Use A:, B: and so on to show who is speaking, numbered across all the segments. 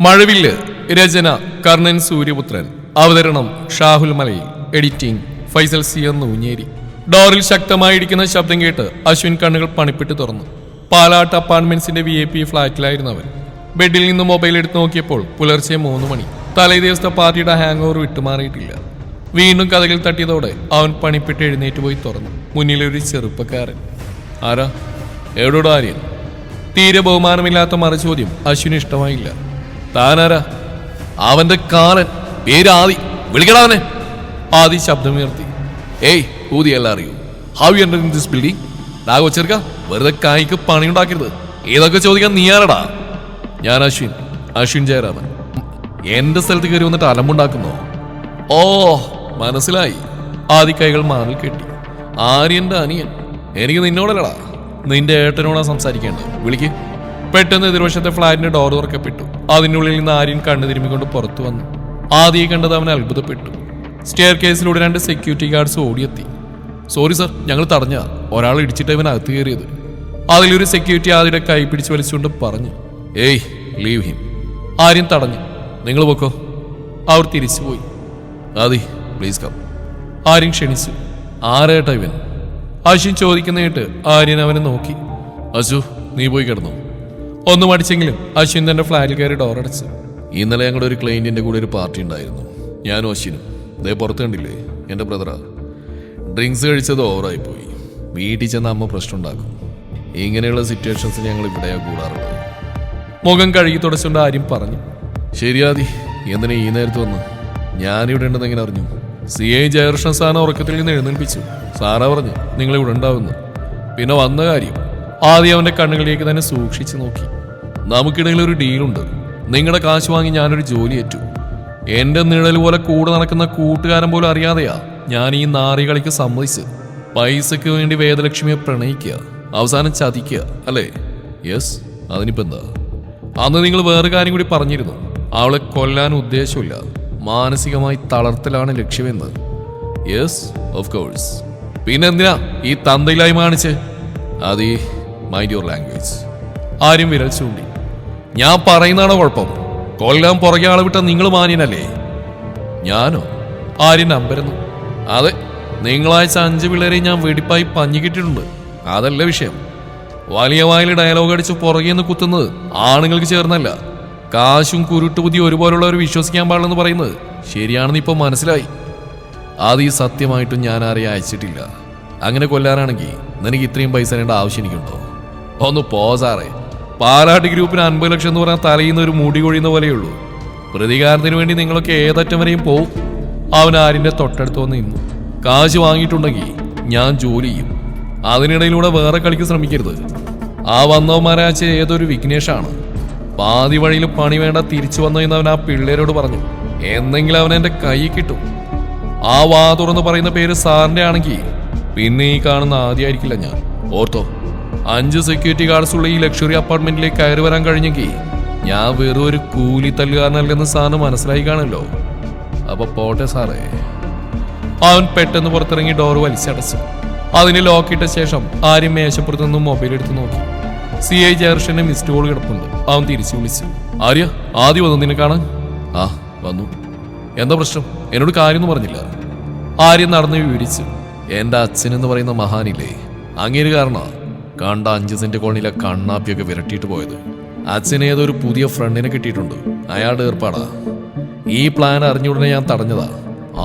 A: മഴവില്ല് രചന കർണൻ സൂര്യപുത്രൻ. അവതരണം ഷാഹുൽ മലയിൽ. Editing Faisal C എന്ന് ഊഞ്ഞേരി ഡോറിൽ ശക്തമായിരിക്കുന്ന ശബ്ദം കേട്ട് അശ്വിൻ കണ്ണുകൾ പണിപ്പിട്ട് തുറന്നു. പാലാട്ട് അപ്പാർട്ട്മെന്റ്സിന്റെ വി ഐ പി ഫ്ളാറ്റിലായിരുന്നു അവൻ. ബെഡിൽ നിന്ന് മൊബൈൽ എടുത്ത് നോക്കിയപ്പോൾ പുലർച്ചെ മൂന്ന് മണി. തലേ ദിവസത്തെ പാർട്ടിയുടെ ഹാങ് ഓവർ വിട്ടുമാറിയിട്ടില്ല. വീണ്ടും കഥകൾ തട്ടിയതോടെ അവൻ പണിപ്പെട്ട് എഴുന്നേറ്റ് പോയി തുറന്നു. മുന്നിലൊരു ചെറുപ്പക്കാരൻ. ആരാ? എവിടോടോ ആര്യൻ? തീരെ ബഹുമാനമില്ലാത്ത മറുചോദ്യം അശ്വിന് ഇഷ്ടമായില്ല. താനാരാ? അവന്റെ കാലൻ പേര് ആദി. വിളിക്കടാവനെ ആദി ശബ്ദമുയർത്തി. ഏയ് എല്ലാം അറിയൂ. How you enter in this building ഡാഗോ ചെറുക്ക വെറുതെ കായ്ക്ക് പണിയുണ്ടാക്കരുത്. ഏതൊക്കെ ചോദിക്കാൻ നീ ഞാൻ അശ്വിൻ അശ്വിൻ ജയരാമൻ. എന്റെ സ്ഥലത്ത് കയറി വന്നിട്ട് അലമ്പുണ്ടാക്കുന്നോ? ഓ മനസ്സിലായി. ആദി കൈകൾ മാറിൽ കെട്ടി. ആര്യന്റെ അനിയൻ. എനിക്ക് നിന്നോടല്ലടാ. നിന്റെ ഏട്ടനോടാ സംസാരിക്കേണ്ടത്. വിളിക്ക്. പെട്ടെന്ന് എതിർവശത്തെ ഫ്ളാറ്റിന്റെ ഡോർ തുറക്കപ്പെട്ടു. അതിനുള്ളിൽ നിന്ന് ആര്യൻ കണ്ണു തിരുമ്മിക്കൊണ്ട് പുറത്തു വന്നു. ആദ്യം കണ്ടത് അവൻ അത്ഭുതപ്പെട്ടു. സ്റ്റെയർ കേസിലൂടെ രണ്ട് സെക്യൂരിറ്റി ഗാർഡ്സ് ഓടിയെത്തി. സോറി സർ ഞങ്ങൾ തടഞ്ഞ ഒരാൾ ഇടിച്ചിട്ട് ഇവൻ അകത്ത് കയറിയത്. അതിലൊരു സെക്യൂരിറ്റി ആദ്യയുടെ കൈ പിടിച്ച് വലിച്ചുകൊണ്ട് പറഞ്ഞു ഏയ് ലീവ് ഹിം ആര്യൻ തടഞ്ഞു. നിങ്ങൾ പൊക്കോ. അവർ തിരിച്ചു പോയി. ആദി പ്ലീസ് കം ആര്യൻ ക്ഷണിച്ചു. ആരേട്ടാ ഇവൻ? അശ്വിൻ ചോദിക്കുന്ന ആര്യൻ അവനെ നോക്കി. അശു നീ പോയി കിടന്നു. ഒന്നും അടിച്ചെങ്കിലും അശ്വിൻ തന്റെ ഫ്ലാറ്റിൽ കയറി ഡോർ അടച്ചു. ഇന്നലെ ഞങ്ങളുടെ ഒരു ക്ലയന്റിന്റെ കൂടെ ഒരു പാർട്ടി ഉണ്ടായിരുന്നു. ഞാനും അശ്വിനും. ദേ പുറത്ത് കണ്ടില്ലേ? എന്റെ ബ്രദറാ ഡ്രിങ്ക്സ് കഴിച്ചത് ഓവറായി പോയി. വീട്ടിൽ ചെന്ന അമ്മ പ്രശ്നം ഉണ്ടാക്കും. ഇങ്ങനെയുള്ള സിറ്റുവേഷൻസ് ഞങ്ങൾ ഇവിടെയാ കൂടാറുള്ളത്. മുഖം കഴുകി തുടച്ചുകൊണ്ട് ആര്യം പറഞ്ഞു. ശരിയാതി എന്തിനാ ഈ നേരത്ത് വന്ന്? ഞാനിവിടെ ഉണ്ടെന്ന് എങ്ങനെ അറിഞ്ഞു? സി ഐ ജയകൃഷ്ണൻ സാറിനെ ഉറക്കത്തിൽ നിന്ന് എഴുന്നേൽപ്പിച്ചു. സാറാ പറഞ്ഞു നിങ്ങളിവിടെ ഉണ്ടാവുന്നു. പിന്നെ വന്ന കാര്യം ആദ്യം അവന്റെ കണ്ണുകളിലേക്ക് തന്നെ സൂക്ഷിച്ചു നോക്കി. നമുക്കിടയിൽ ഒരു ഡീലുണ്ട് നിങ്ങളുടെ കാശ് വാങ്ങി ഞാനൊരു ജോലി ഏറ്റു. എന്റെ നിഴൽ പോലെ കൂടെ നടക്കുന്ന കൂട്ടുകാരൻ പോലും അറിയാതെയാ ഞാൻ ഈ നാറി കളിക്ക് സമ്മതിച്ച് പൈസക്ക് വേണ്ടി വേദലക്ഷ്മിയെ പ്രണയിക്കുക അവസാനം ചതിക്കുക അല്ലേ? യെസ് അതിനിപ്പോ എന്താ? അന്ന് നിങ്ങൾ വേറെ കാര്യം കൂടി പറഞ്ഞിരുന്നു. അവളെ കൊല്ലാൻ ഉദ്ദേശമില്ല. മാനസികമായി തളർത്തലാണ് ലക്ഷ്യമെന്ന്. യെസ് ഓഫ് കോഴ്സ് പിന്നെന്തിനാ ഈ തന്തയിലായി മാണിച്ച് അത് മൈൻഡ് യുവർ ലാംഗ്വേജ് ആരും വിരൽ ചൂണ്ടി. ഞാൻ പറയുന്നതാണോ കുഴപ്പം. കൊല്ലാൻ പുറകെ ആളെ വിട്ട നിങ്ങൾ മാന്യനല്ലേ? ഞാനോ? ആര്യൻ അമ്പരന്നു അതെ നിങ്ങളായ അഞ്ച് പിള്ളേരെ ഞാൻ വെടിപ്പായി പഞ്ഞു കിട്ടിയിട്ടുണ്ട്. അതല്ല വിഷയം. വലിയ വായിൽ ഡയലോഗ് അടിച്ച് പുറകെ നിന്ന് കുത്തുന്നത് ആണുങ്ങൾക്ക് ചേർന്നല്ല. കാശും കുരുട്ടുബുദ്ധി ഒരുപോലുള്ളവർ വിശ്വസിക്കാൻ പാടില്ലെന്ന് പറയുന്നത് ശരിയാണെന്ന് ഇപ്പൊ മനസ്സിലായി. അത് ഈ സത്യമായിട്ടും ഞാൻ ആരെയും അയച്ചിട്ടില്ല. അങ്ങനെ കൊല്ലാനാണെങ്കിൽ നിനക്ക് ഇത്രയും പൈസ തരേണ്ട ആവശ്യം എനിക്കുണ്ടോ? ഒന്ന് പോ സാറേ. പാലാട്ടി ഗ്രൂപ്പിന് അൻപത് ലക്ഷം എന്ന് പറഞ്ഞാൽ തലയിന്ന് ഒരു മുടി കൊഴിയുന്ന പോലെയുള്ളൂ. പ്രതികാരത്തിന് വേണ്ടി നിങ്ങളൊക്കെ ഏതറ്റം വരെയും പോവും. അവൻ ആരിന്റെ തൊട്ടടുത്ത് വന്ന് നിന്നു. കാശ് വാങ്ങിയിട്ടുണ്ടെങ്കിൽ ഞാൻ ജോലി ചെയ്യും. അതിനിടയിലൂടെ വേറെ കളിക്ക് ശ്രമിക്കരുത്. ആ വന്നവന്മാരാച്ച ഏതൊരു വിഘ്നേഷാണ്. പാതി വഴിയിൽ പണി വേണ്ട തിരിച്ചു വന്നോ എന്ന് അവൻ ആ പിള്ളേരോട് പറഞ്ഞു. എന്നെങ്കിലും അവൻ എന്റെ കൈ കിട്ടും. ആ വാ തുറന്ന് പറയുന്ന പേര് സാറിന്റെ ആണെങ്കിൽ പിന്നെ ഈ കാണുന്ന ആദ്യമായിരിക്കില്ല ഞാൻ. ഓർത്തോ. അഞ്ച് സെക്യൂരിറ്റി ഗാർഡ്സ് ഉള്ള ഈ ലക്ഷറി അപ്പാർട്ട്മെന്റിലേക്ക് കയറി വരാൻ കഴിഞ്ഞെങ്കിൽ ഞാൻ വെറും ഒരു കൂലി തല്ലുകാരനല്ലെന്ന് സാറിന് മനസ്സിലായി കാണല്ലോ അപ്പൊ പോട്ടെ സാറേ. അവൻ പെട്ടെന്ന് പുറത്തിറങ്ങി ഡോർ വലിച്ചടച്ചു അതിന് ലോക്കിട്ട ശേഷം ആരും മേശപ്പുറത്ത് നിന്നും മൊബൈൽ എടുത്ത് നോക്കി. സി ഐ ജയർഷന്റെ മിസ്ഡ് കോൾ കിടപ്പുണ്ട്. അവൻ തിരിച്ചു വിളിച്ചു. ആര്യ ആദ്യം വന്നു നിന്നെ കാണാൻ? ആ വന്നു. എന്താ പ്രശ്നം? എന്നോട് കാര്യമൊന്നും പറഞ്ഞില്ല. ആര്യം നടന്ന് വിവരിച്ചു. അച്ഛൻ എന്ന് പറയുന്ന മഹാനില്ലേ? അങ്ങേര് കാരണ കണ്ട അഞ്ച് സെന്റ് കോളനിയിലെ കണ്ണാപ്പിയൊക്കെ വിരട്ടിയിട്ട് പോയത്. അച്ഛന് ഏതൊരു പുതിയ ഫ്രണ്ടിനെ കിട്ടിയിട്ടുണ്ട്. അയാളുടെ ഏർപ്പാടാ. ഈ പ്ലാൻ അറിഞ്ഞുടനെ ഞാൻ തടഞ്ഞതാ.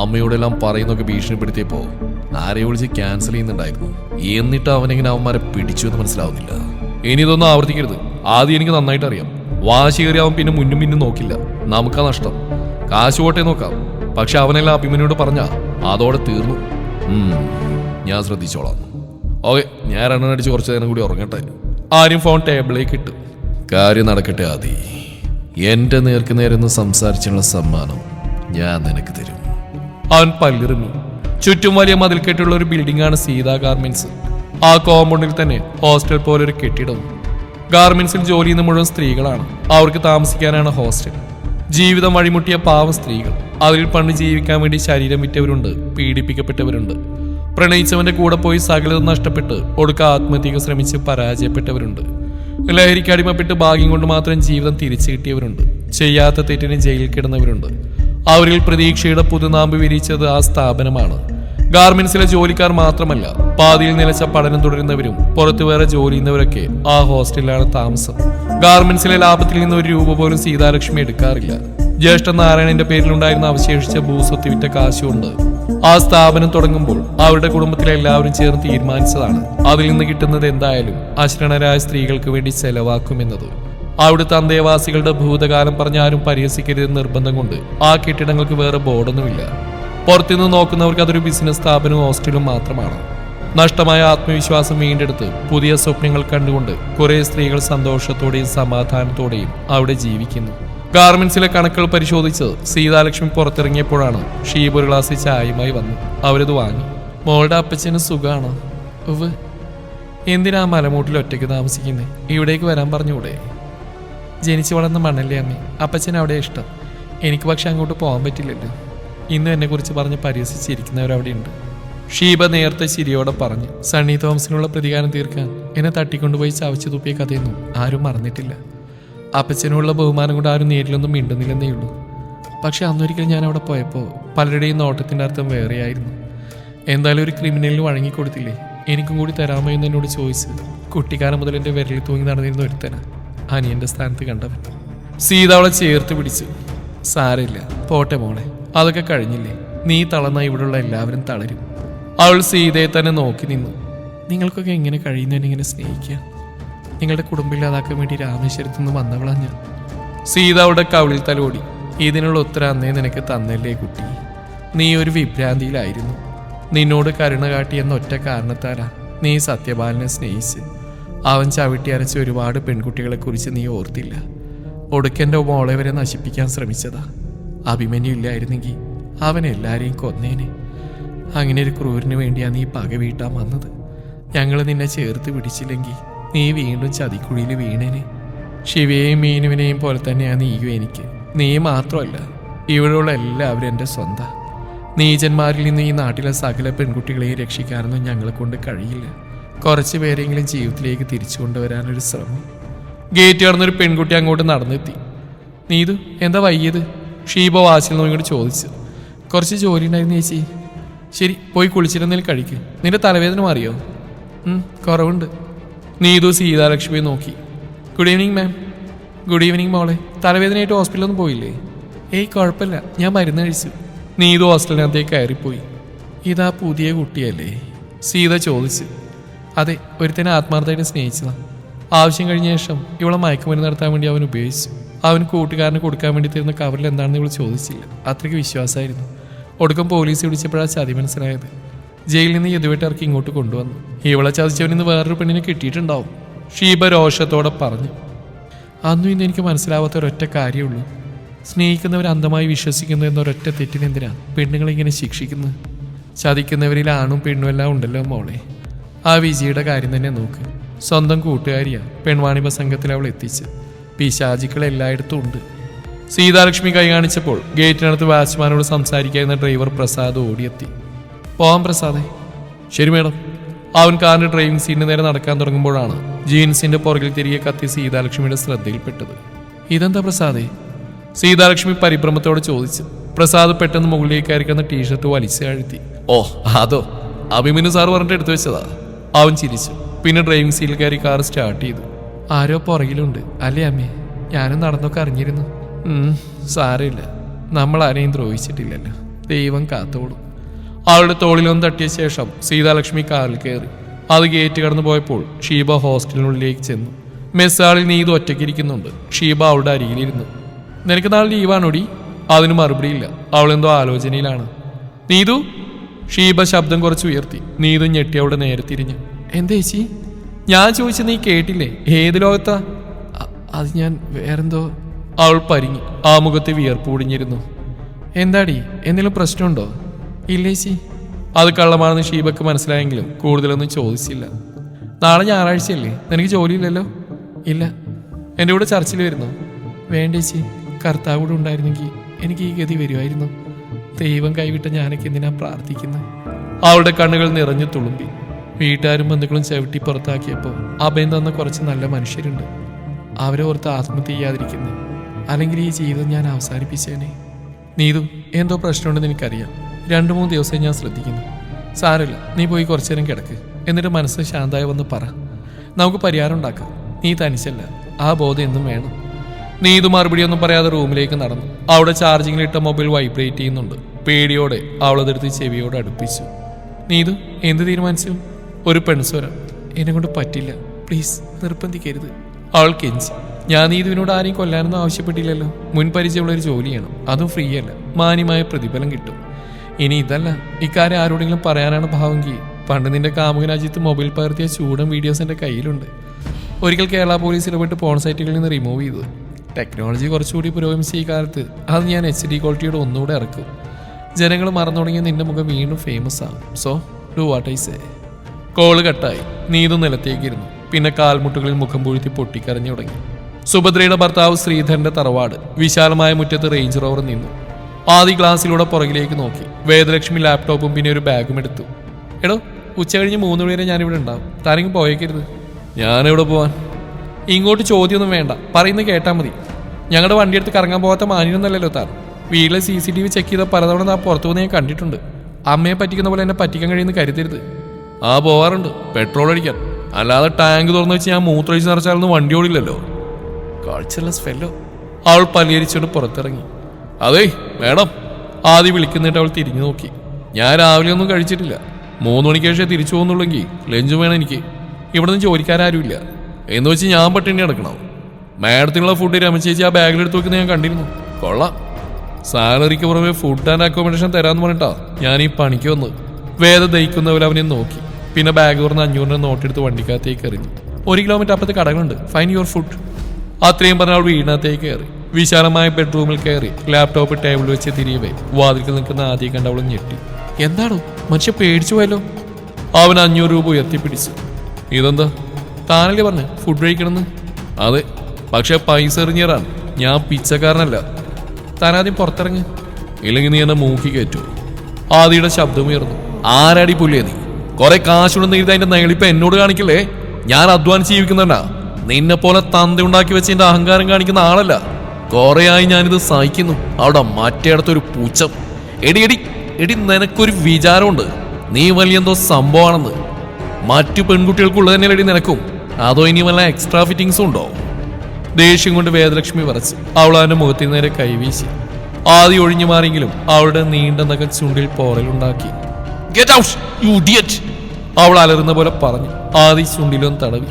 A: അമ്മയോടെല്ലാം പറയുന്നൊക്കെ ഭീഷണിപ്പെടുത്തിയപ്പോ ആരെ വിളിച്ച് ക്യാൻസൽ ചെയ്യുന്നുണ്ടായിരുന്നു. എന്നിട്ട് അവനെങ്ങനെ അവന്മാരെ പിടിച്ചു എന്ന് മനസ്സിലാവുന്നില്ല. ഇനി ഇതൊന്നും ആവർത്തിക്കരുത്. ആദ്യം എനിക്ക് നന്നായിട്ട് അറിയാം. വാശി കയറി അവൻ പിന്നെ മുന്നും പിന്നും നോക്കില്ല. നമുക്കാ നഷ്ടം. കാശ് പോട്ടെ നോക്കാം. പക്ഷെ അവനെല്ലാം അഭിമന്യോട് പറഞ്ഞാ അതോടെ തീർന്നു. ഞാൻ ശ്രദ്ധിച്ചോളാം. ഓക്കെ ഞാൻ രണ്ടെണ്ണടിച്ച് കുറച്ച് നേരം കൂടി ഉറങ്ങട്ടെ. ആരും ഫോൺ ടേബിളിലേക്ക് ഇട്ടു. കാര്യം നടക്കട്ടെ ആദി. എന്റെ നേർക്ക് നേരെ ഒന്ന് സംസാരിച്ചുള്ള സമ്മാനം ഞാൻ നിനക്ക് തരും. അവൻ പല്ലിറുമി. ചുറ്റും വലിയ മതിൽ കെട്ടുള്ള ഒരു ബിൽഡിംഗ് ആണ് സീതാ ഗാർമെന്റ്സ്. ആ കോമ്പൗണ്ടിൽ തന്നെ ഹോസ്റ്റൽ പോലെ ഒരു കെട്ടിടം ഗാർമെന്റ്സിൽ ജോലി ചെയ്യുന്ന മുഴുവൻ സ്ത്രീകളാണ്. അവർക്ക് താമസിക്കാനാണ് ഹോസ്റ്റൽ. ജീവിതം വഴിമുട്ടിയ പാവ സ്ത്രീകൾ. അവരിൽ പണ്ട് ജീവിക്കാൻ വേണ്ടി ശരീരം വിറ്റവരുണ്ട് പീഡിപ്പിക്കപ്പെട്ടവരുണ്ട്. പ്രണയിച്ചവന്റെ കൂടെ പോയി സകലതും നഷ്ടപ്പെട്ട് ഒടുക്ക ആത്മഹത്യക്ക് ശ്രമിച്ച് പരാജയപ്പെട്ടവരുണ്ട്. ലഹരിക്ക് അടിമപ്പെട്ട് ഭാഗ്യം കൊണ്ട് മാത്രം ജീവിതം തിരിച്ചു കിട്ടിയവരുണ്ട്. ചെയ്യാത്ത തെറ്റിന് ജയിലിൽ കിടന്നവരുണ്ട്. അവരിൽ പ്രതീക്ഷയുടെ പുതുനാമ്പ് വിരിച്ചത് ആ സ്ഥാപനമാണ്. ഗാർമെന്റ്സിലെ ജോലിക്കാർ മാത്രമല്ല പാതിയിൽ നിലച്ച പഠനം തുടരുന്നവരും പുറത്തു വേറെ ജോലി ചെയ്യുന്നവരൊക്കെ ആ ഹോസ്റ്റലിലാണ് താമസം. ഗാർമെന്റ്സിലെ ലാഭത്തിൽ നിന്ന് ഒരു രൂപ പോലും സീതാലക്ഷ്മി എടുക്കാറില്ല. ജ്യേഷ്ഠ നാരായണന്റെ പേരിലുണ്ടായിരുന്ന അവശേഷിച്ച ഭൂസ്വത്ത് വിറ്റ കാശുകൊണ്ട് ആ സ്ഥാപനം തുടങ്ങുമ്പോൾ അവരുടെ കുടുംബത്തിലെ എല്ലാവരും ചേർന്ന് തീരുമാനിച്ചതാണ്. അതിൽ നിന്ന് കിട്ടുന്നത് എന്തായാലും അശരണരായ സ്ത്രീകൾക്ക് വേണ്ടി ചെലവാക്കുമെന്നത്. അവിടുത്തെ അന്തേവാസികളുടെ ഭൂതകാലം പറഞ്ഞാരും പരിഹസിക്കരുത് നിർബന്ധം കൊണ്ട് ആ കെട്ടിടങ്ങൾക്ക് വേറെ ബോർഡൊന്നുമില്ല. പുറത്തുനിന്ന് നോക്കുന്നവർക്ക് അതൊരു ബിസിനസ് സ്ഥാപനവും ഹോസ്റ്റലും മാത്രമാണ്. നഷ്ടമായ ആത്മവിശ്വാസം വീണ്ടെടുത്ത് പുതിയ സ്വപ്നങ്ങൾ കണ്ടുകൊണ്ട് കുറേ സ്ത്രീകൾ സന്തോഷത്തോടെയും സമാധാനത്തോടെയും അവിടെ ജീവിക്കുന്നു. ഗാർമെന്റ്സിലെ കണക്കുകൾ പരിശോധിച്ച് സീതാലക്ഷ്മി പുറത്തിറങ്ങിയപ്പോഴാണ് ഷീബ് ഒരു ഗ്ലാസ് ചായയുമായി വന്നു അവരത് വാങ്ങി. മോളുടെ അപ്പച്ചന് സുഖമാണ് ഉവ് എന്തിനാ മലമൂട്ടിൽ ഒറ്റയ്ക്ക് താമസിക്കുന്നത് ഇവിടേക്ക് വരാൻ പറഞ്ഞുകൂടെ? ജനിച്ചു വളർന്ന മണ്ണല്ലേ അമ്മേ? അപ്പച്ചൻ അവിടെ ഇഷ്ടം. എനിക്ക് പക്ഷെ അങ്ങോട്ട് പോകാൻ പറ്റില്ലല്ലോ. ഇന്നും എന്നെ കുറിച്ച് പറഞ്ഞ് പരിഹസിച്ചിരിക്കുന്നവരവിടെയുണ്ട്. ഷീബ നേരത്തെ ശരിയോടെ പറഞ്ഞു സണ്ണി തോമസിനുള്ള പ്രതികാരം തീർക്കാൻ എന്നെ തട്ടിക്കൊണ്ടുപോയി ചവച്ചു തുപ്പിയ കഥയൊന്നും ആരും മറന്നിട്ടില്ല. അപ്പച്ചനുള്ള ബഹുമാനം കൊണ്ട് ആരും നേരിലൊന്നും മിണ്ടുന്നില്ലെന്നേ ഉള്ളൂ. പക്ഷെ അന്നൊരിക്കൽ ഞാൻ അവിടെ പോയപ്പോൾ പലരുടെയും നോട്ടത്തിന്റെ അർത്ഥം വേറെയായിരുന്നു. എന്തായാലും ഒരു ക്രിമിനലിന് വഴങ്ങിക്കൊടുത്തില്ലേ? എനിക്കും കൂടി തരാമോ എന്ന് എന്നോട് ചോദിച്ച് കുട്ടിക്കാലം മുതൽ എന്റെ വിരലിൽ തൂങ്ങി നടന്നിരുന്ന ഒരുത്തന അനിയന്റെ സ്ഥാനത്ത് കണ്ടവൻ. സീത അവളെ ചേർത്ത് പിടിച്ചു. സാരമില്ല പോട്ടെ മോളെ അതൊക്കെ കഴിഞ്ഞില്ലേ? നീ തളർന്ന ഇവിടെയുള്ള എല്ലാവരും തളരും. അവൾ സീതയെ തന്നെ നോക്കി നിന്നു. നിങ്ങൾക്കൊക്കെ എങ്ങനെ കഴിയുന്നതിനെ ഇങ്ങനെ സ്നേഹിക്കുക? നിങ്ങളുടെ കുടുംബമില്ലാതാക്കാൻ വേണ്ടി രാമേശ്വരത്തു നിന്ന് വന്നവളാ ഞാൻ. സീത അവളുടെ കവിളിൽ തലോടി. ഇതിനുള്ള ഉത്തരം അന്നേ നിനക്ക് തന്നല്ലേ കുട്ടി. നീ ഒരു വിഭ്രാന്തിയിലായിരുന്നു. നിന്നോട് കരുണ കാട്ടി എന്ന ഒറ്റ കാരണത്താലാ നീ സത്യപാലനെ സ്നേഹിച്ച് അവൻ ചവിട്ടി അരച്ച ഒരുപാട് പെൺകുട്ടികളെ കുറിച്ച് നീ ഓർത്തില്ല. ഒടുക്കന്റെ മോളെ വരെ നശിപ്പിക്കാൻ ശ്രമിച്ചതാ. അഭിമന്യു ഇല്ലായിരുന്നെങ്കിൽ അവൻ എല്ലാരെയും കൊന്നേനെ. അങ്ങനെ ഒരു ക്രൂരിന് വേണ്ടിയാണ് നീ പക വീട്ടാൻ വന്നത്. ഞങ്ങൾ നിന്നെ ചേർത്ത് പിടിച്ചില്ലെങ്കിൽ നീ വീണ്ടും ചതിക്കുഴിയിൽ വീണേനെ. ശിവയെയും മീനുവിനെയും പോലെ തന്നെയാണ് നീയും എനിക്ക്. നീ മാത്രമല്ല ഇവിടെയുള്ള എല്ലാവരും എന്റെ സ്വന്തം. നീചന്മാരിൽ നിന്ന് ഈ നാട്ടിലെ സകല പെൺകുട്ടികളെയും രക്ഷിക്കാനൊന്നും ഞങ്ങളെ കൊണ്ട് കഴിയില്ല. കുറച്ച് പേരെങ്കിലും ജീവിതത്തിലേക്ക് തിരിച്ചു കൊണ്ടുവരാനൊരു ശ്രമം. ഗേറ്റ് കടന്നൊരു പെൺകുട്ടി അങ്ങോട്ട് നടന്നെത്തി. നീതു എന്താ വയ്യത് ഷീബ വാശിൽ നോക്കിയോട് ചോദിച്ചു. കുറച്ച് ജോലി ഉണ്ടായിരുന്നു ചേച്ചി. ശരി പോയി കുളിച്ചിരുന്നതിൽ കഴിക്കും. നിന്റെ തലവേദന മാറിയോ? ഉം, കുറവുണ്ട്. നീതു സീതാലക്ഷ്മിയെ നോക്കി. Good evening ma'am good evening മോളെ. തലവേദനയായിട്ട് ഹോസ്പിറ്റലൊന്നും പോയില്ലേ? ഏയ് കുഴപ്പമില്ല. ഞാൻ മരുന്ന് കഴിച്ചു. നീതു ഹോസ്റ്റലിനകത്തേക്ക് കയറിപ്പോയി. ഇതാ പുതിയ കുട്ടിയല്ലേ? സീത ചോദിച്ചു. അതെ ഒരുത്തനെ ആത്മാർത്ഥമായിട്ട് സ്നേഹിച്ചതാണ് ആവശ്യം കഴിഞ്ഞ ശേഷം ഇവളെ മയക്കുമരുന്ന് നടത്താൻ വേണ്ടി അവൻ ഉപയോഗിച്ചു. അവൻ കൂട്ടുകാരന് കൊടുക്കാൻ വേണ്ടി തരുന്ന കവറിൽ എന്താണെന്ന് ഇവൾ ചോദിച്ചില്ല. അത്രയ്ക്ക് വിശ്വാസമായിരുന്നു. ഒടുക്കം പോലീസ് വിളിച്ചപ്പോഴാണ് ചതി മനസ്സിലായത്. ജയിലിൽ നിന്ന് യദുവായിട്ട് ഇറക്കി ഇങ്ങോട്ട് കൊണ്ടുവന്നു. ഇവളെ ചതിച്ചവൻ ഇന്ന് വേറൊരു പെണ്ണിനെ കിട്ടിയിട്ടുണ്ടാവും ഷീബ രോഷത്തോടെ പറഞ്ഞു. അന്നും ഇന്ന് എനിക്ക് മനസ്സിലാവാത്ത ഒരൊറ്റ കാര്യമുള്ളൂ. സ്നേഹിക്കുന്നവർ അന്ധമായി വിശ്വസിക്കുന്നു എന്നൊരൊറ്റ തെറ്റിനെന്തിനാണ് പെണ്ണുങ്ങളെ ഇങ്ങനെ ശിക്ഷിക്കുന്നത്? ചതിക്കുന്നവരിൽ ആണും പെണ്ണും എല്ലാം ഉണ്ടല്ലോ മോളെ. ആ വിജയുടെ കാര്യം തന്നെ നോക്ക്. സ്വന്തം കൂട്ടുകാരിയാണ് പെൺവാണിഭ സംഘത്തിൽ അവൾ എത്തിച്ച് പിശാചിക്കൾ എല്ലായിടത്തും ഉണ്ട്. സീതാലക്ഷ്മി കൈ കാണിച്ചപ്പോൾ ഗേറ്റിനടുത്ത് വാച്ച്മാനോട് സംസാരിക്കാവുന്ന ഡ്രൈവർ പ്രസാദ് ഓടിയെത്തി. പോവാം പ്രസാദേ. ശരി മേഡം. അവൻ കാറിന്റെ ഡ്രൈവിംഗ് സീറ്റിന് നേരെ നടക്കാൻ തുടങ്ങുമ്പോഴാണ് ജീൻസിന്റെ പുറകിൽ തിരികെ കത്തി സീതാലക്ഷ്മിയുടെ ശ്രദ്ധയിൽപ്പെട്ടത്. ഇതെന്താ പ്രസാദേ? സീതാലക്ഷ്മി പരിഭ്രമത്തോടെ ചോദിച്ചു പ്രസാദ് പെട്ടെന്ന് മുകളിലേക്ക് അയക്കുന്ന ടീഷർട്ട് വലിച്ചു അഴുത്തി. ഓ അതോ? അഭിമന്യു സാർ പറഞ്ഞിട്ട് എടുത്തു വെച്ചതാ? അവൻ ചിരിച്ചു. പിന്നെ ഡ്രൈവിംഗ് സീറ്റിൽ കയറി കാർ സ്റ്റാർട്ട് ചെയ്തു. ആരോ പുറകിലുണ്ട്. അല്ലേ അമ്മേ? ഞാനും നടന്നൊക്കെ അറിഞ്ഞിരുന്നു. സാരമില്ല. നമ്മൾ ആരെയും ദ്രോഹിച്ചിട്ടില്ലല്ലോ. ദൈവം കാത്തോളും. അവളുടെ തോളിലൊന്ന് തട്ടിയ ശേഷം സീതാലക്ഷ്മി കാറിൽ കയറി. അത് ഗേറ്റ് കടന്നു പോയപ്പോൾ ഷീബ ഹോസ്റ്റലിനുള്ളിലേക്ക് ചെന്നു. മെസ്സാളിൽ നീ ഇത് ഒറ്റയ്ക്കിരിക്കുന്നുണ്ട് ഷീബ അവളുടെ അരികിലിരുന്നു നിനക്ക് നാളെ ലീവാണോടി അതിന് മറുപടിയില്ല അവളെന്തോ ആലോചനയിലാണ്. നീതു ഷീബ ശബ്ദം കുറച്ച് ഉയർത്തി. നീതു ഞെട്ടി അവിടെ നേരെ തിരിഞ്ഞു. എന്താ ചേച്ചി? ഞാൻ ചോദിച്ചത് നീ കേട്ടില്ലേ? ഏത് ലോകത്താ? അത് ഞാൻ വേറെന്തോ? അവൾ പരിങ്ങി. ആ മുഖത്ത് വിയർപ്പ് പൊടിഞ്ഞിരുന്നു എന്താടി? എന്തെങ്കിലും പ്രശ്നമുണ്ടോ? ഇല്ല ചേച്ചി? അത് കള്ളമാണെന്ന് ഷീബക്ക് മനസ്സിലായെങ്കിലും കൂടുതലൊന്നും ചോദിച്ചില്ല. നാളെ ഞായറാഴ്ചയല്ലേ? നിനക്ക് ജോലിയില്ലല്ലോ? ഇല്ല. എന്റെ കൂടെ ചർച്ചിൽ വരുന്നു. വേണ്ട ചേച്ചി. കർത്താവ് കൂടെ ഉണ്ടായിരുന്നെങ്കിൽ എനിക്ക് ഈ ഗതി വരുമായിരുന്നു. ദൈവം കൈവിട്ട ഞാനൊക്കെ എന്തിനാ പ്രാർത്ഥിക്കുന്നത് അവളുടെ കണ്ണുകൾ നിറഞ്ഞു തുളുമ്പി. വീട്ടുകാരും ബന്ധുക്കളും ചവിട്ടി പുറത്താക്കിയപ്പോൾ അഭയം തന്ന കുറച്ച് നല്ല മനുഷ്യരുണ്ട്. അവരെ ഓർത്ത് ആത്മഹത്യ ചെയ്യാതിരിക്കുന്നത് അല്ലെങ്കിൽ ഈ ജീവിതം ഞാൻ അവസാനിപ്പിച്ചേനെ. നീതു എന്തോ പ്രശ്നമുണ്ടെന്ന് എനിക്കറിയാം. രണ്ടു മൂന്ന് ദിവസം ഞാൻ ശ്രദ്ധിക്കുന്നു. സാരമില്ല നീ പോയി കുറച്ചു നേരം കിടക്ക്. എന്നിട്ട് മനസ്സ് ശാന്തമായി വന്ന് പറ. നമുക്ക് പരിഹാരം ഉണ്ടാക്കാം. നീ തനിച്ചല്ല. ആ ബോധം എന്നും വേണം. നീ ഇത് മറുപടി ഒന്നും പറയാതെ റൂമിലേക്ക് നടന്നു. അവിടെ ചാർജിങ്ങിലിട്ട മൊബൈൽ വൈബ്രേറ്റ് ചെയ്യുന്നുണ്ട്. പേടിയോടെ അവളതെടുത്ത് ചെവിയോട് അടുപ്പിച്ചു. നീതു എന്ത് തീരുമാനിച്ചു? ഒരു പെൺസ്വരം. എന്നെ കൊണ്ട് പറ്റില്ല. പ്ലീസ് നിർബന്ധിക്കരുത്. അവൾ കെഞ്ചി. ഞാൻ നീതുവിനോട് ആരെയും കൊല്ലാനൊന്നും ആവശ്യപ്പെട്ടില്ലല്ലോ. മുൻ പരിചയമുള്ള ഒരു ജോലിയാണ് അതും ഫ്രീ അല്ല മാന്യമായ പ്രതിഫലം കിട്ടും. ഇനി ഇതല്ല. ഇക്കാര്യം ആരോടെങ്കിലും പറയാനാണ് ഭാവമെങ്കിൽ പണ്ട് നിന്റെ കാമുകരാജ്യത്ത് മൊബൈൽ പകർത്തിയ ചൂടും വീഡിയോസ് എന്റെ കയ്യിലുണ്ട്. ഒരിക്കൽ കേരള പോലീസ് ഇടപെട്ട് പോൺ സൈറ്റുകളിൽ നിന്ന് റിമൂവ് ചെയ്തു. ടെക്നോളജി കുറച്ചുകൂടി പുരോഗമിച്ച ഈ കാലത്ത് അത് ഞാൻ എച്ച് ഡി ക്വാളിറ്റിയോട് ഒന്നുകൂടെ ഇറക്കും. ജനങ്ങൾ മറന്നു തുടങ്ങിയ നിന്റെ മുഖം വീണ്ടും ഫേമസ് ആവും so do what I say call കട്ടായി. നീതു നിലത്തേക്കിരുന്നു. പിന്നെ കാൽമുട്ടുകളിൽ മുഖം പൂഴ്ത്തി പൊട്ടിക്കരഞ്ഞു തുടങ്ങി. സുഭദ്രയുടെ ഭർത്താവ് ശ്രീധരന്റെ തറവാട് വിശാലമായ മുറ്റത്ത് റേഞ്ച് റോവർ നിന്നു. ആദ്യ ഗ്ലാസ്സിലൂടെ പുറകിലേക്ക് നോക്കി. വേദലക്ഷ്മി ലാപ്ടോപ്പും പിന്നെ ഒരു ബാഗും എടുത്തു. എടോ ഉച്ച കഴിഞ്ഞ് മൂന്ന് മണി വരെ ഞാനിവിടെ ഉണ്ടാവും. താരെങ്കിലും പോയേക്കരുത്. ഞാനെവിടെ പോവാൻ? ഇങ്ങോട്ട് ചോദ്യമൊന്നും വേണ്ട. പറയുന്നത് കേട്ടാൽ മതി. ഞങ്ങളുടെ വണ്ടിയെടുത്ത് കറങ്ങാൻ പോകാത്ത മാനിയൊന്നല്ലല്ലോ താൻ. വീട്ടിലെ C C T V check ചെയ്ത പലതവണ ഞാൻ പുറത്തു പോകുന്ന ഞാൻ കണ്ടിട്ടുണ്ട്. അമ്മയെ പറ്റിക്കുന്ന പോലെ എന്നെ പറ്റിക്കാൻ കഴിയുന്ന കരുതരുത്. ആ പോവാറുണ്ട്. പെട്രോൾ അടിക്കാൻ. അല്ലാതെ ടാങ്ക് തുറന്നു വെച്ച് ഞാൻ മൂത്രമൊഴിച്ച് നിറച്ചാലൊന്നും വണ്ടി ഓടില്ലല്ലോ. കാഴ്ചയുള്ള സ്പെല്ലോ അവൾ പലിയരിച്ചുകൊണ്ട് പുറത്തിറങ്ങി. അതെ മേഡം. ആദ്യം വിളിക്കുന്നിട്ട് അവൾ തിരിഞ്ഞു നോക്കി. ഞാൻ രാവിലെ ഒന്നും കഴിച്ചിട്ടില്ല. മൂന്ന് മണിക്ക് ശേഷം തിരിച്ചു പോകുന്നുള്ളെങ്കിൽ ലഞ്ച് വേണം എനിക്ക്. ഇവിടെ നിന്ന് ജോലിക്കാരും എന്ന് വെച്ച് ഞാൻ പട്ടിണി കിടക്കണം. മാഡത്തിനുള്ള ഫുഡ് രമചേച്ചി ആ ബാഗിൽ ബാഗിലെടുത്ത് വെക്കുന്ന ഞാൻ കണ്ടിരുന്നു. കൊള്ളാം. സാലറിക്ക് പുറമെ ഫുഡ് ആൻഡ് അക്കോമഡേഷൻ തരാന്ന് പറഞ്ഞിട്ടാ ഞാൻ ഈ പണിക്ക് വന്ന് വേദ ദഹിക്കുന്നവരെ അവനെ നോക്കി. പിന്നെ ബാഗ് തുറന്ന് അഞ്ഞൂറിന് നോട്ടെടുത്ത് വണ്ടിക്കകത്തേക്ക് എറിഞ്ഞു. ഒരു കിലോമീറ്റർ അപ്പുറത്ത് കടകളുണ്ട്. ഫൈൻ യുവർ ഫുഡ് അത്രയും പറഞ്ഞ അവൾ വീടിനകത്തേക്ക് കയറി. വിശാലമായ ബെഡ്റൂമിൽ കയറി ലാപ്ടോപ്പ് ടേബിൾ വെച്ച് തിരിയവേ. വാതിൽക്ക് നിൽക്കുന്ന ആദ്യം കണ്ടവളും ഞെട്ടി. എന്താണോ മനുഷ്യ പേടിച്ചു പോയല്ലോ? അവൻ അഞ്ഞൂറ് രൂപ ഉയർത്തിപ്പിടിച്ചു. ഇതെന്താ? താനല്ലേ പറഞ്ഞു ഫുഡ് കഴിക്കണമെന്ന്? അതെ പക്ഷെ പൈസ എറിഞ്ഞേറാൻ ഞാൻ പിച്ചക്കാരനല്ല. താനാദ്യം പുറത്തിറങ്ങി. ഇല്ലെങ്കിൽ നീ എന്നെ മൂക്കി കയറ്റു. ആദിയുടെ ശബ്ദം ഉയർന്നു. ആരാടി പുല്ലിയ നീ? കുറെ കാശുണ്ടെന്ന് എഴുതി അതിന്റെ നെളിപ്പ് എന്നോട് കാണിക്കില്ലേ? ഞാൻ അധ്വാനിച്ച് ജീവിക്കുന്നുണ്ടാ നിന്നെ പോലെ തന്ത ഉണ്ടാക്കി വെച്ച് എന്റെ അഹങ്കാരം കാണിക്കുന്ന ആളല്ല. കുറെയായി ഞാനിത് സഹിക്കുന്നു. അവിടെ മറ്റേടത്തൊരു പൂച്ചം. എടി എടി എടി നിനക്കൊരു വിചാരമുണ്ട്. നീ വലിയ എന്തോ സംഭവമാണെന്ന്. മറ്റു പെൺകുട്ടികൾക്കുള്ളത് തന്നെ എടി നിനക്കും. അതോ ഇനി വല്ല എക്സ്ട്രാ ഫിറ്റിങ്സും ഉണ്ടോ? ദേഷ്യം കൊണ്ട് വേദലക്ഷ്മി വരച്ച് അവൾ അവന്റെ മുഖത്തിന് നേരെ കൈവീശി. ആദ്യം ഒഴിഞ്ഞു മാറിയെങ്കിലും അവളുടെ നീണ്ട നഖം ചുണ്ടിൽ പോറലുണ്ടാക്കി ഗെറ്റ് ഔട്ട് യു അവൾ അലറുന്ന പോലെ പറഞ്ഞു. ആദി ചുണ്ടിലൊന്ന് തടവി.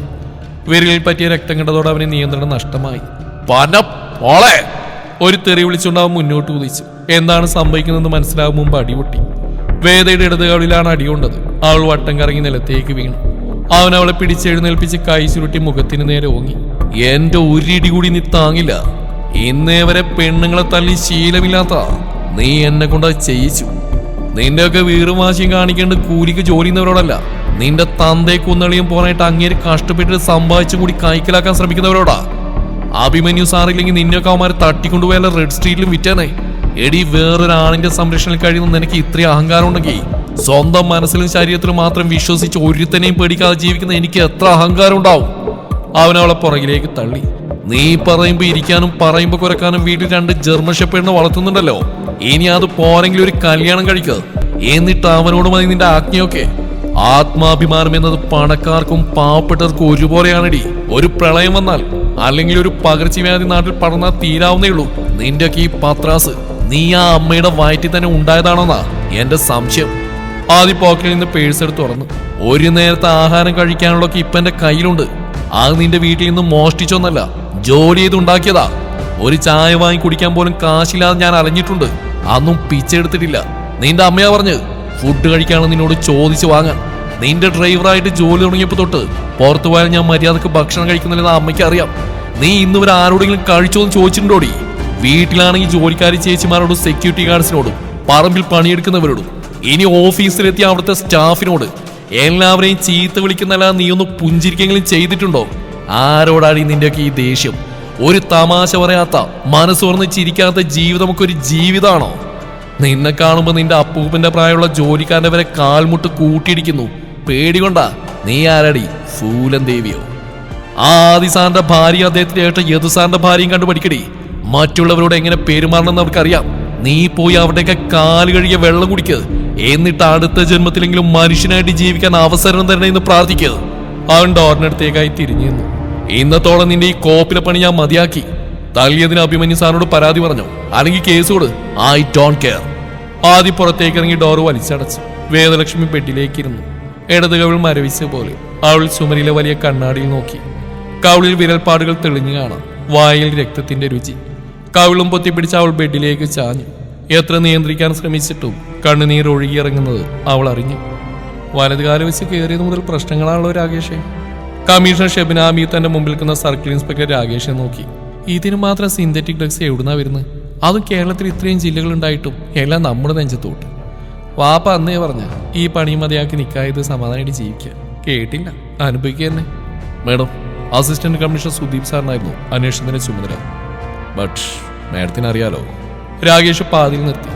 A: വിരലിൽ പറ്റിയ രക്തം കണ്ടതോടെ അവന് നിയന്ത്രണം നഷ്ടമായി. പന പോളെ ഒരു തെറി വിളിച്ചുകൊണ്ട് മുന്നോട്ട് കുതിച്ചു. എന്താണ് സംഭവിക്കുന്നതെന്ന് മനസ്സിലാകും മുമ്പ് അടിപൊട്ടി വേദയുടെ ഇടതുകാളിലാണ് അടികൊണ്ടത് അവൾ വട്ടം കറങ്ങി നിലത്തേക്ക് വീണു. അവൻ അവളെ പിടിച്ചെഴുന്നേൽപ്പിച്ച് കൈ ചുരുട്ടി മുഖത്തിന് നേരെ ഓങ്ങി. എന്റെ ഒരിടി കൂടി നീ താങ്ങില്ല. ഇന്നേ വരെ പെണ്ണുങ്ങളെ തള്ളി ശീലമില്ലാത്ത നീ എന്നെ കൊണ്ട് അത് ചെയ്യിച്ചു. നിന്റെയൊക്കെ വീറും വാശിയും കാണിക്കേണ്ട കൂലിക്ക് ജോലി ചെയ്യുന്നവരോടല്ല. നിന്റെ തന്തയെ കുന്നളിയും പോകാനായിട്ട് അങ്ങേര് കഷ്ടപ്പെട്ട് സമ്പാദിച്ചു കൂടി കൈക്കലാക്കാൻ ശ്രമിക്കുന്നവരോടാ. അഭിമന്യു സാറില്ലെങ്കിൽ നിന്നൊക്കെ അവന്മാരെ തട്ടിക്കൊണ്ടുപോയാലും റെഡ് സ്ട്രീറ്റിലും വിറ്റാനേ എടി വേറൊരാണിന്റെ സംരക്ഷണയിൽ കഴിയുന്ന നിനക്ക് ഇത്രയും അഹങ്കാരം ഉണ്ടെങ്കിൽ സ്വന്തം മനസ്സിലും ശരീരത്തിലും മാത്രം വിശ്വസിച്ച് ഒരുത്തനെയും പേടിക്കാതെ ജീവിക്കുന്ന എനിക്ക് എത്ര അഹങ്കാരം ഉണ്ടാവും അവനവളെ പുറകിലേക്ക് തള്ളി. നീ പറയുമ്പോ ഇരിക്കാനും പറയുമ്പോ കുരക്കാനും വീട്ടിൽ രണ്ട് ജർമ്മൻ ഷെപ്പേഡിനെ വളർത്തുന്നുണ്ടല്ലോ. ഇനി അത് പോരെങ്കിൽ ഒരു കല്യാണം കഴിക്കുക എന്നിട്ട് അവനോട് മതി നിന്റെ ആജ്ഞയൊക്കെ. ആത്മാഭിമാനം എന്നത് പണക്കാർക്കും പാവപ്പെട്ടവർക്കും ഒരുപോലെയാണടി. ഒരു പ്രളയം വന്നാൽ അല്ലെങ്കിൽ ഒരു പകർച്ചവ്യാധി നാട്ടിൽ പടർന്നാൽ തീരാവുന്നേ ഉള്ളൂ. നിന്റെയൊക്കെ ഈ പത്രാസ് നീ ആ അമ്മയുടെ വയറ്റിൽ തന്നെ ഉണ്ടായതാണോന്നാ എന്റെ സംശയം. ആദ്യ പോക്കറ്റിൽ നിന്ന് പേഴ്സ് എടുത്ത് തുറന്നു. ഒരു നേരത്തെ ആഹാരം കഴിക്കാനുള്ളൊക്കെ ഇപ്പൊ എന്റെ കയ്യിലുണ്ട്. ആ നിന്റെ വീട്ടിൽ നിന്ന് മോഷ്ടിച്ചൊന്നല്ല ജോലി ചെയ്ത് ഉണ്ടാക്കിയതാ. ഒരു ചായ വാങ്ങി കുടിക്കാൻ പോലും കാശില്ലാതെ ഞാൻ അറിഞ്ഞിട്ടുണ്ട് അന്നും പിച്ചെടുത്തിട്ടില്ല. നിന്റെ അമ്മയാ പറഞ്ഞ് ഫുഡ് കഴിക്കാനുള്ള നിന്നോട് ചോദിച്ചു വാങ്ങാൻ. നിന്റെ ഡ്രൈവറായിട്ട് ജോലി തുടങ്ങിയപ്പോൾ തൊട്ട് പുറത്തു പോയാൽ ഞാൻ മര്യാദയ്ക്ക് ഭക്ഷണം കഴിക്കുന്നില്ലെന്ന് അമ്മയ്ക്ക് അറിയാം. നീ ഇന്ന് ഇവർ ആരോടെങ്കിലും കഴിച്ചോന്ന് ചോദിച്ചിട്ടുണ്ടോടി? വീട്ടിലാണെങ്കിൽ ജോലിക്കാരി ചേച്ചിമാരോടും സെക്യൂരിറ്റി ഗാർഡ്സിനോടും പറമ്പിൽ പണിയെടുക്കുന്നവരോടും ഇനി ഓഫീസിലെത്തിയ അവിടുത്തെ സ്റ്റാഫിനോട് എല്ലാവരെയും ചീത്ത വിളിക്കുന്നല്ല നീ ഒന്ന് പുഞ്ചിരിക്കെങ്കിലും ചെയ്തിട്ടുണ്ടോ? ആരോടാടി നിന്റെയൊക്കെ ഈ ദേഷ്യം? ഒരു തമാശ പറയാത്ത മനസ്സ് തുറന്ന് ചിരിക്കാത്ത ജീവിതമൊക്കെ ഒരു ജീവിതമാണോ നിന്നെ കാണുമ്പോ നിന്റെ അപ്പൂപ്പന്റെ പ്രായമുള്ള ജോലിക്കാരന്റെ വരെ കാൽമുട്ട് കൂട്ടിയിടിക്കുന്നു. പേടികൊണ്ടാ നീ ആരടി സൂലൻ ദേവിയോ? ആദിസാറിന്റെ ഭാര്യ അദ്ദേഹത്തിന്റെ ഏട്ട യദുസാറിന്റെ ഭാര്യയും കണ്ടു പഠിക്കടി മറ്റുള്ളവരോട് എങ്ങനെ പെരുമാറണമെന്ന് അവർക്കറിയാം. നീ പോയി അവിടെയൊക്കെ കാൽ കഴുകിയ വെള്ളം കുടിക്കുക എന്നിട്ട് അടുത്ത ജന്മത്തിലെങ്കിലും മനുഷ്യനായിട്ട് ജീവിക്കാൻ അവസരം തരണേ എന്ന് പ്രാർത്ഥിക്കുക അവൻ ഡോറിനടുത്തേക്കായി തിരിഞ്ഞു നിന്നു. ഇന്നത്തോളം നിന്റെ ഈ കോപ്പിലെ പണി ഞാൻ മതിയാക്കി. തള്ളിയതിന് അഭിമന്യു സാറിനോട് പരാതി പറഞ്ഞു? അല്ലെങ്കിൽ കേസ് കൊടു. I don't care. ആദ്യം പുറത്തേക്ക് ഇറങ്ങി ഡോറ് വലിച്ചടച്ചു വേദലക്ഷ്മി ബെഡിലേക്ക് ഇരുന്നു ഇടത് കവിൾ മരവിച്ച പോലെ അവൾ ചുമരിലെ വലിയ കണ്ണാടിയിൽ നോക്കി. കവിളിൽ വിരൽപ്പാടുകൾ തെളിഞ്ഞു കാണാം. വായിൽ രക്തത്തിന്റെ രുചി. കവിളും പൊത്തിപ്പിടിച്ച് അവൾ ബെഡിലേക്ക് ചാഞ്ഞു. എത്ര നിയന്ത്രിക്കാൻ ശ്രമിച്ചിട്ടും കണ്ണുനീർ ഒഴുകിയിറങ്ങുന്നത് അവൾ അറിഞ്ഞു. വലതുകാലം വെച്ച് കയറിയത് മുതൽ പ്രശ്നങ്ങളാണല്ലോ രാകേഷേ. കമ്മീഷണർ ഷെബിനാമി തന്റെ മുമ്പിൽ നിൽക്കുന്ന സർക്കിൾ ഇൻസ്പെക്ടർ രാകേഷെ നോക്കി. ഇതിന് മാത്രം സിന്തറ്റിക് ഡ്രഗ്സ് എവിടുന്നാ വരുന്നത്? അതും കേരളത്തിൽ ഇത്രയും ജില്ലകളുണ്ടായിട്ടും എല്ലാം നമ്മുടെ നെഞ്ചത്തോട്ട്. വാപ്പ അന്നേ പറഞ്ഞ ഈ പണി മതിയാക്കി നിൽക്കായത് സമാധാനമായിട്ട് ജീവിക്കുക കേട്ടില്ല. അനുഭവിക്കുക തന്നെ മേഡം അസിസ്റ്റന്റ് കമ്മീഷണർ സുദീപ് സാറിനായിരുന്നു അന്വേഷണത്തിന്റെ ചുമതല. ബട്ട് മേഡത്തിന് അറിയാലോ രാകേഷ് പാതിയിൽ നിർത്തി.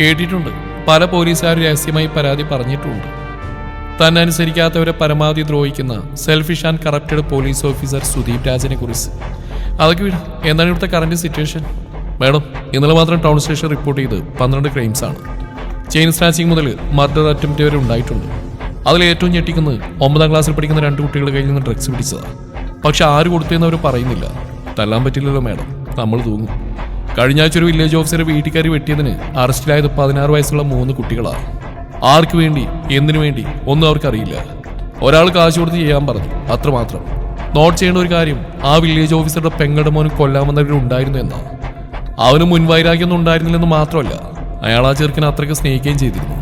A: കേട്ടിട്ടുണ്ട്. പല പോലീസുകാർ രഹസ്യമായി പരാതി പറഞ്ഞിട്ടുണ്ട്. തന്നെ അനുസരിക്കാത്തവരെ പരമാവധി ദ്രോഹിക്കുന്ന selfish and corrupted police officer Sudeep രാജനെ കുറിച്ച്. അതൊക്കെ എന്താണ് ഇവിടുത്തെ കറന്റ് സിറ്റുവേഷൻ മാഡം ഇന്നലെ മാത്രം ടൗൺ സ്റ്റേഷൻ റിപ്പോർട്ട് ചെയ്ത് പന്ത്രണ്ട് ക്രൈംസ് ആണ്. ചെയിൻ സ്നാച്ചിങ് മുതൽ മർഡർ അറ്റംപ്റ്റ് വരെ ഉണ്ടായിട്ടുണ്ട്. അതിൽ ഏറ്റവും ഞെട്ടിക്കുന്നത് ഒമ്പതാം ക്ലാസ്സിൽ പഠിക്കുന്ന രണ്ട് കുട്ടികളുടെ കയ്യിൽ നിന്ന് ഡ്രഗ്സ് പിടിച്ചതാണ് പക്ഷെ ആര് കൊടുത്തെന്ന് അവർ പറയുന്നില്ല. തല്ലാൻ പറ്റില്ലല്ലോ മാഡം. നമ്മൾ തൂങ്ങും. കഴിഞ്ഞ ആഴ്ച ഒരു വില്ലേജ് ഓഫീസർ വീട്ടുകാരി വെട്ടിയതിന് അറസ്റ്റിലായത് പതിനാറ് വയസ്സുള്ള മൂന്ന് കുട്ടികളാണ് ആർക്ക് വേണ്ടി എന്തിനു വേണ്ടി ഒന്നും അവർക്കറിയില്ല. ഒരാൾ കാശ് കൊടുത്ത് ചെയ്യാൻ പറഞ്ഞു. അത്രമാത്രം നോട്ട് ചെയ്യേണ്ട ഒരു കാര്യം ആ വില്ലേജ് ഓഫീസറുടെ പെങ്ങളുടെ മോനും കൊല്ലാമെന്നവരുണ്ടായിരുന്നു എന്നാണ് അവന് മുൻവൈരാഗ്യമൊന്നും ഉണ്ടായിരുന്നില്ലെന്ന് മാത്രമല്ല. അയാൾ ആ ചെറുക്കനെ അത്രയ്ക്ക് സ്നേഹിക്കുകയും ചെയ്തിരുന്നു.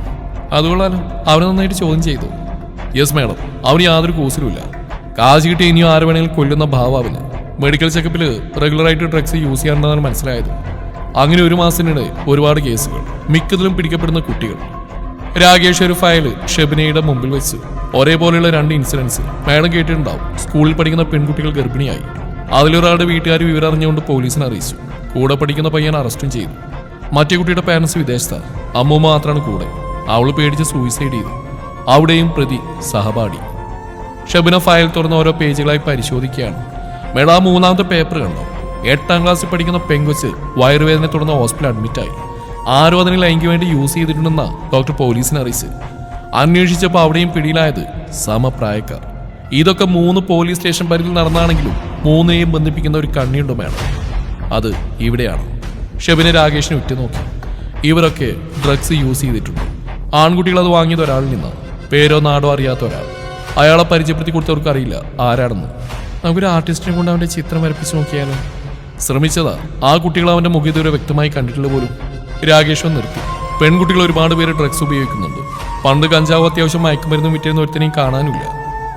A: അതുകൊണ്ടാണ് അവനെ നന്നായിട്ട് ചോദ്യം ചെയ്തു. യെസ് മാഡം അവന് യാതൊരു കൂസലുമില്ല കാശ് കിട്ടി ഇനിയും ആര് വേണമെങ്കിലും കൊല്ലുന്ന ഭാവാവില്ല മെഡിക്കൽ ചെക്കപ്പിൽ റെഗുലറായിട്ട് ഡ്രഗ്സ് യൂസ് ചെയ്യാറുണ്ടെന്നാണ് മനസ്സിലായത്. അങ്ങനെ ഒരു മാസത്തിനിടെ ഒരുപാട് കേസുകൾ മിക്കതിലും പിടിക്കപ്പെടുന്ന കുട്ടികൾ. രാകേഷ് ഒരു ഫയൽ ഷെബിനയുടെ മുമ്പിൽ വെച്ച് ഒരേപോലെയുള്ള രണ്ട് ഇൻസിഡൻസ് മാഡം കേട്ടിട്ടുണ്ടാവും. സ്കൂളിൽ പഠിക്കുന്ന പെൺകുട്ടികൾ ഗർഭിണിയായി. അതിലൊരാളുടെ വീട്ടുകാർ വിവരം അറിഞ്ഞുകൊണ്ട് പോലീസിനെ അറിയിച്ചു. കൂടെ പഠിക്കുന്ന പയ്യൻ അറസ്റ്റും ചെയ്തു. മറ്റേ കുട്ടിയുടെ പാരൻസ് വിദേശത്താണ് അമ്മൂമ്മ മാത്രമാണ് കൂടെ. അവൾ പേടിച്ച് സൂയിസൈഡ് ചെയ്തു. അവിടെയും പ്രതി സഹപാഠി. ഷബിന ഫയൽ തുറന്ന ഓരോ പേജുകളായി പരിശോധിക്കുകയാണ്. മേള മൂന്നാമത്തെ പേപ്പർ കണ്ടു? എട്ടാം ക്ലാസ്സിൽ പഠിക്കുന്ന പെങ്കൊച്ച് വയറുവേദന തുടർന്ന് ഹോസ്പിറ്റലിൽ അഡ്മിറ്റായി ആരോ അതിന് ലൈംഗിക വേണ്ടി യൂസ് ചെയ്തിട്ടുണ്ടെന്ന ഡോക്ടർ പോലീസിനെ അറിയിച്ചു അന്വേഷിച്ചപ്പോൾ അവിടെയും പിടിയിലായത് സമപ്രായക്കാർ. ഇതൊക്കെ മൂന്ന് പോലീസ് സ്റ്റേഷൻ പരിധിയിൽ നടന്നാണെങ്കിലും മൂന്നിനെയും ബന്ധിപ്പിക്കുന്ന ഒരു കണ്ണിയുണ്ട് മേഡം. അത് ഇവിടെയാണ്. ഷെബിനെ രാകേഷിനെ ഉറ്റുനോക്കി. ഇവരൊക്കെ ഡ്രഗ്സ് യൂസ് ചെയ്തിട്ടുണ്ട്. ആൺകുട്ടികൾ അത് വാങ്ങിയത് ഒരാളിൽ നിന്നാണ് പേരോ നാടോ അറിയാത്ത ഒരാൾ. അയാളെ പരിചയപ്പെടുത്തി കൊടുത്തവർക്ക് അറിയില്ല ആരാണെന്ന്. നമുക്കൊരു ആർട്ടിസ്റ്റിനെ കൊണ്ട് അവന്റെ ചിത്രം വരപ്പിച്ച് നോക്കിയാലോ? ശ്രമിച്ചതാ. ആ കുട്ടികൾ അവന്റെ മുഖം ഇതുവരെ വ്യക്തമായി കണ്ടിട്ടില്ല പോലും രാകേഷ് നിർത്തി. പെൺകുട്ടികൾ ഒരുപാട് പേര് ഡ്രഗ്സ് ഉപയോഗിക്കുന്നുണ്ട്. പണ്ട് കഞ്ചാവ് അത്യാവശ്യം മയക്കുമരുന്ന് വിറ്റിരുന്ന ഒരുത്തനെയും കാണാനില്ല.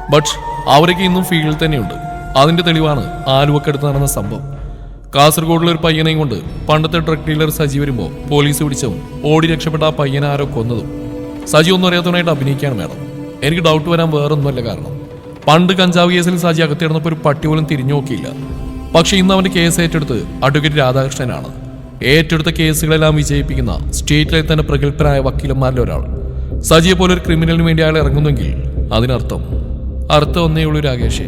A: ബട്ട് അവരൊക്കെ ഇന്നും ഫീൽഡിൽ തന്നെയുണ്ട്. അതിന്റെ തെളിവാണ് ആലുവക്കടുത്ത് നടന്ന സംഭവം. കാസർഗോഡിലെ ഒരു പയ്യനെയും കൊണ്ട് പണ്ടത്തെ ഡ്രഗ് ഡീലർ സജി വരുമ്പോൾ പോലീസ് പിടിച്ചവും ഓടി രക്ഷപ്പെട്ട ആ പയ്യനെ ആരോ കൊന്നതും സജി ഒന്നും അറിയാത്തവനായിട്ട് അഭിനയിക്കുകയാണ് മാഡം. എനിക്ക് ഡൗട്ട് വരാൻ വേറൊന്നുമല്ല കാരണം. പണ്ട് കഞ്ചാവ് കേസിൽ സജി അകത്തിടുന്നപ്പോൾ ഒരു പട്ടി പോലും തിരിഞ്ഞു നോക്കിയില്ല. പക്ഷേ ഇന്ന് അവന്റെ കേസ് ഏറ്റെടുത്ത് അഡ്വക്കേറ്റ് രാധാകൃഷ്ണനാണ്. ഏറ്റെടുത്ത കേസുകളെല്ലാം വിജയിപ്പിക്കുന്ന സ്റ്റേറ്റിലെ തന്നെ പ്രഗത്ഭരായ വക്കീലന്മാരിൽ ഒരാൾ. സജിയെ പോലെ ഒരു ക്രിമിനലിന് വേണ്ടി അയാൾ ഇറങ്ങുന്നെങ്കിൽ അതിനർത്ഥം അർത്ഥം ഒന്നേ ഉള്ളൂ രാകേഷേ.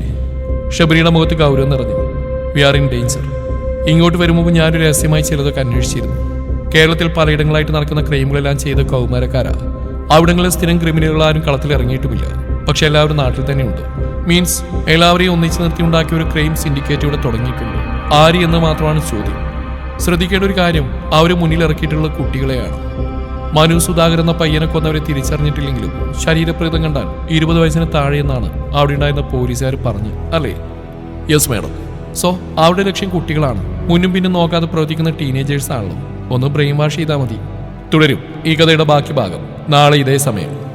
A: ഷബരിയുടെ മുഖത്ത് ഗൗരവം നിറഞ്ഞു. വി ആർ ഇൻ ഡേഞ്ചർ ഇങ്ങോട്ട് വരുമ്പോൾ ഞാനൊരു രഹസ്യമായി ചിലതൊക്കെ അന്വേഷിച്ചിരുന്നു. കേരളത്തിൽ പലയിടങ്ങളായിട്ട് നടക്കുന്ന ക്രൈമുകളെല്ലാം ചെയ്ത കൗമാരക്കാരാ. അവിടങ്ങളിൽ സ്ഥിരം ക്രിമിനലുകൾ ആരും കളത്തിൽ ഇറങ്ങിയിട്ടുമില്ല. പക്ഷെ എല്ലാവരും നാട്ടിൽ തന്നെയുണ്ട്. മീൻസ് എല്ലാവരെയും ഒന്നിച്ചു നിർത്തി ഉണ്ടാക്കിയ ഒരു ക്രൈം സിൻഡിക്കേറ്റ് ഇവിടെ തുടങ്ങിയിട്ടുണ്ട്. ആര് എന്ന് മാത്രമാണ് ചോദ്യം. ശ്രദ്ധിക്കേണ്ട ഒരു കാര്യം അവർ മുന്നിൽ ഇറക്കിയിട്ടുള്ള കുട്ടികളെയാണ്. മനു സുധാകർ എന്ന പയ്യനെ കൊന്നവരെ തിരിച്ചറിഞ്ഞിട്ടില്ലെങ്കിലും ശരീരപ്രീതം കണ്ടാൽ ഇരുപത് വയസ്സിന് താഴെയെന്നാണ് അവിടെ ഉണ്ടായിരുന്ന പോലീസുകാർ പറഞ്ഞു അല്ലേ? യെസ് മാഡം സോ അവരുടെ ലക്ഷ്യം കുട്ടികളാണ്? മുന്നും പിന്നും നോക്കാതെ പ്രവർത്തിക്കുന്ന ടീനേജേഴ്സ് ആണല്ലോ. ഒന്ന് ബ്രെയിൻ വാഷ് ചെയ്താൽ മതി. തുടരും. ഈ കഥയുടെ ബാക്കി ഭാഗം. നാളെ ഇതേ സമയം.